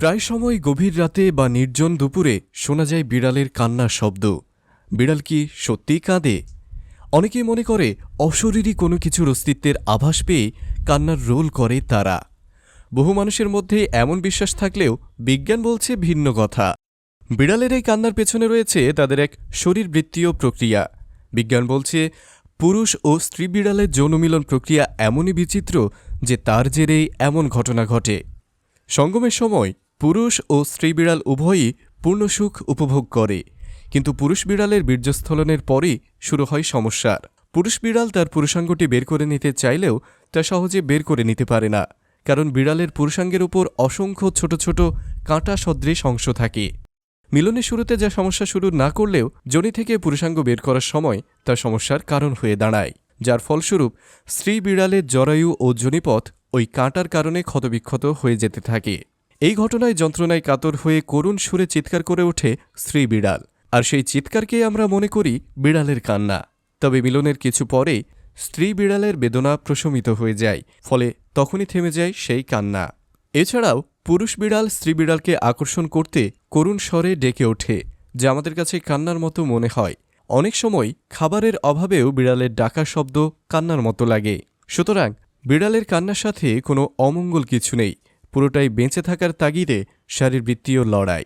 প্রায় সময় গভীর রাতে বা নির্জন দুপুরে শোনা যায় বিড়ালের কান্নার শব্দ। বিড়াল কি সত্যিই কাঁদে? অনেকেই মনে করে অশরীরী কোনো কিছুর অস্তিত্বের আভাস পেয়ে কান্নার রোল করে তারা। বহু মানুষের মধ্যে এমন বিশ্বাস থাকলেও বিজ্ঞান বলছে ভিন্ন কথা। বিড়ালের এই কান্নার পেছনে রয়েছে তাদের এক শরীরবৃত্তীয় প্রক্রিয়া। বিজ্ঞান বলছে পুরুষ ও স্ত্রী বিড়ালের যৌনমিলন প্রক্রিয়া এমনই বিচিত্র যে তার জেরেই এমন ঘটনা ঘটে। সঙ্গমের সময় পুরুষ ও স্ত্রী বিড়াল উভয়ই পূর্ণ সুখ উপভোগ করে। কিন্তু পুরুষ বিড়ালের বীর্যস্থলনের পরই শুরু হয় সমস্যার। পুরুষ বিড়াল তার পুরুষাঙ্গটি বের করে নিতে চাইলেও তা সহজে বের করে নিতে পারে না, কারণ বিড়ালের পুরুষাঙ্গের উপর অসংখ্য ছোট ছোট কাঁটা সদৃশ অংশ থাকে। মিলনের শুরুতে যা সমস্যা শুরু না করলেও জনি থেকে পুরুষাঙ্গ বের করার সময় তা সমস্যার কারণ হয়ে দাঁড়ায়, যার ফলস্বরূপ স্ত্রী বিড়ালের জরায়ু ও জনিপথ ওই কাঁটার কারণে ক্ষতবিক্ষত হয়ে যেতে থাকে। এই ঘটনায় যন্ত্রণায় কাতর হয়ে করুণ সুরে চিৎকার করে ওঠে স্ত্রী বিড়াল। আর সেই চিৎকারকে আমরা মনে করি বিড়ালের কান্না। তবে মিলনের কিছু পরেই স্ত্রী বিড়ালের বেদনা প্রশমিত হয়ে যায়, ফলে তখনই থেমে যায় সেই কান্না। এছাড়াও পুরুষ বিড়াল স্ত্রী বিড়ালকে আকর্ষণ করতে করুণ স্বরে ডেকে ওঠে, যা আমাদের কাছে কান্নার মতো মনে হয়। অনেক সময় খাবারের অভাবেও বিড়ালের ডাকা শব্দ কান্নার মতো লাগে। সুতরাং বিড়ালের কান্নার সাথে কোনো অমঙ্গল কিছু নেই। পুরোটাই বেঁচে থাকার তাগিদে শারীরবৃত্তীয় লড়াই।